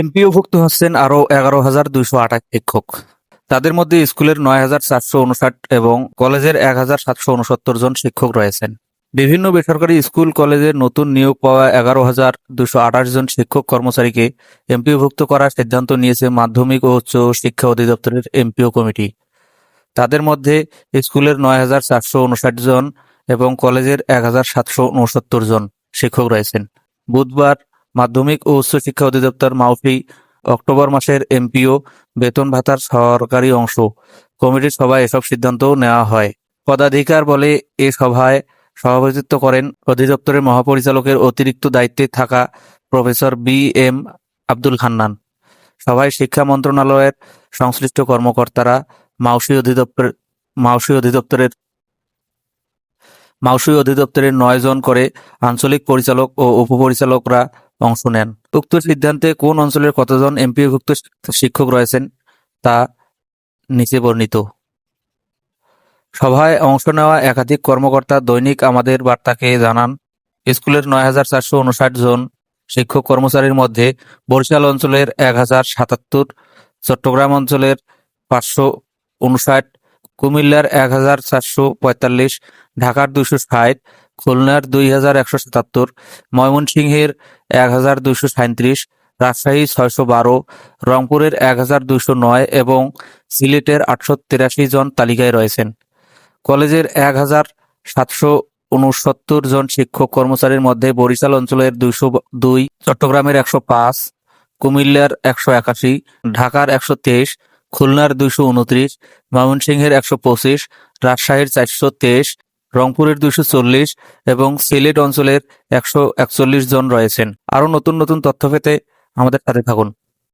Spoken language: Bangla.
এমপিওভুক্ত হচ্ছেন আরও এগারো হাজার দুইশো আঠাশ শিক্ষক। তাদের মধ্যে স্কুলের নয় হাজার চারশো উনষাট এবং কলেজের এক হাজার সাতশো উনসত্তর জন শিক্ষক রয়েছেন। বিভিন্ন বেসরকারি স্কুল কলেজের নতুন নিয়োগ পাওয়া এগারো হাজার দুশো আঠাশ জন শিক্ষক কর্মচারীকে এমপিওভুক্ত করার সিদ্ধান্ত নিয়েছে মাধ্যমিক ও উচ্চ শিক্ষা অধিদপ্তরের এমপিও কমিটি। তাদের মধ্যে স্কুলের নয় হাজার চারশো উনষাট জন এবং কলেজের এক হাজার সাতশো উনসত্তর জন শিক্ষক রয়েছেন। বুধবার মাধ্যমিক ও উচ্চ শিক্ষা অধিদপ্তর মাউফি অক্টোবর মাসের এমপিও বেতন ভাতার সরকারি অংশ। কমিটির সভায় এসব সিদ্ধান্ত নেওয়া হয়। পদাধিকার বলে এ সভায় সভাপতিত্ব করেন অধিদপ্তরের মহাপরিচালকের অতিরিক্ত দায়িত্বে থাকা professor B M Abdul Hannan সভায় শিক্ষা মন্ত্রণালয়ের সংশ্লিষ্ট কর্মকর্তারা মাউসি অধিদপ্তর মাউসি অধিদপ্তরের মাউসি অধিদপ্তরের নয় জন করে আঞ্চলিক পরিচালক ও উপপরিচালকরা অংশ নেন। উক্ত সিদ্ধান্তে কোন অঞ্চলের কতজন এমপিভুক্ত শিক্ষক রয়েছেন তা নিচে বর্ণিত। সভায় অংশ নেওয়া একাধিক কর্মকর্তা দৈনিক আমাদের বার্তাকে জানান, স্কুলের নয় হাজার চারশো উনষাট জন শিক্ষক কর্মচারীর মধ্যে বরিশাল অঞ্চলের এক হাজার সাতাত্তর, চট্টগ্রাম অঞ্চলের পাঁচশো উনষাট কুমিল্লার এক হাজার চারশো পঁয়তাল্লিশ, ঢাকার দুশো ষাট, খুলনার দুই হাজার একশো সাতাত্তর, ময়মনসিংহের এক হাজার দুশো সাঁত্রিশ রাজশাহী ছয়শো বারো, রংপুরের এক হাজার দুশো নয় এবং সিলেটের আটশো তিরাশি জন তালিকায় রয়েছেন। কলেজের এক হাজার সাতশো উনসত্তর জন শিক্ষক কর্মচারীর মধ্যে বরিশাল অঞ্চলের দুইশো দুই, চট্টগ্রামের একশো পাঁচ, কুমিল্লার একশো একাশি, ঢাকার একশো তেইশ খুলনার দুইশো উনত্রিশ, ময়মনসিংহের একশো পঁচিশ, রাজশাহীর চারশো তেইশ, রংপুরের দুইশো চল্লিশ এবং সিলেট অঞ্চলের একশো একচল্লিশ জন রয়েছেন। আরও নতুন নতুন তথ্য পেতে আমাদের সাথে থাকুন।